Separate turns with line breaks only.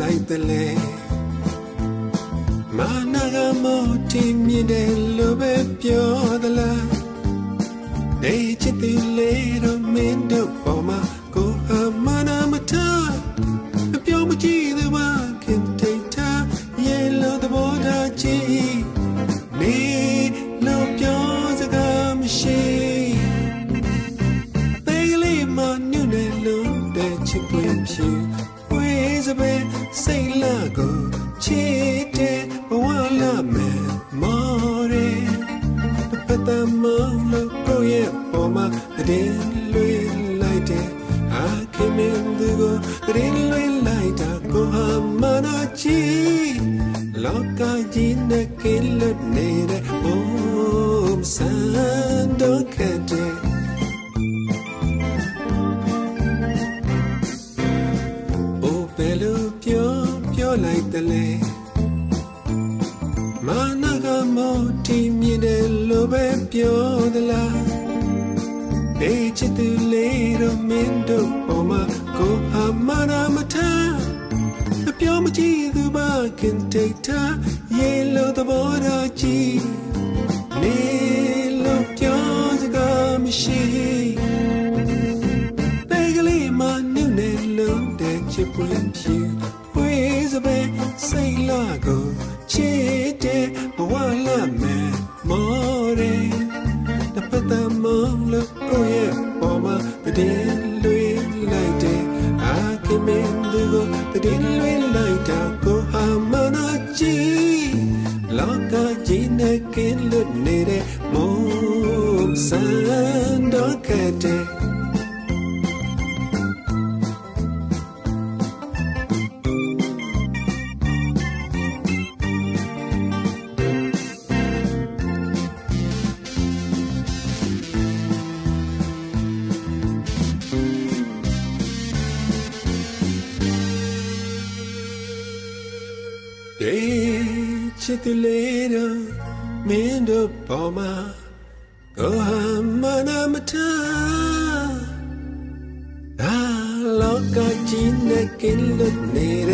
တယ်လေမာနာကမောတင်မြင်တယ်လို့ပဲပြောသလားနေချစ်တယ်လေတော့မင်းတို့ပေါ်မှာကိုဟာမနာမထားအပြောမကြည့်သေးပါခင်ထိတ်ထားရေလို့သဘောထားကြည့်နေလို့ပြောစကားမရှိ贝里 စပင်စိတ်လကိုချစ်တဲ့ဘဝလာမယ်မော်ရဲတပတ်တမလို့ကိုရဲ့ပေါ်မှာတည်လွေလိုက်တဲ့အာခင်မင်းသူကိုတည်လွေလိုက်တာကိုဟာမနာချီလောကကြီးနဲ့ကင်းလွတ်နေတဲ့ဘုံစံတော့ခဲ့တဲ့ လိုက်တယ်လေမာနကမောတီမြင်တယ်လို့ပဲပြောသလားဒေချစ်သူလေးတော့မင်းတို့ပေါ်မှာကိုဟာမနာမထားအပြောမကြည့်သူဘာခင်တိတ်တာရေလို့သဘောတော့ကြည့်နေလို့ပြောစကားမရှိပေကလေးမှနုနေလို့တဲ့ချစ်ပွင့်ဖြူဝေး စိတ်လာကိုချစ်တဲ့ဘဝလာမယ်မော်ရဲတပတ်တမလို့ကိုရဲ့ပေါ်မှာတည်လွေလိုက်တဲ့အာခင်မင်းတို့တည်လွေလိုက်တာကိုဟာမနာချီလောကကြီးနဲ့ကင်းလွတ်နေတဲ့မုန်းစံတော့ခဲ့တဲ့ ထားဒါလောကကြီးနဲ့ကင်းလို့နေတဲ့မော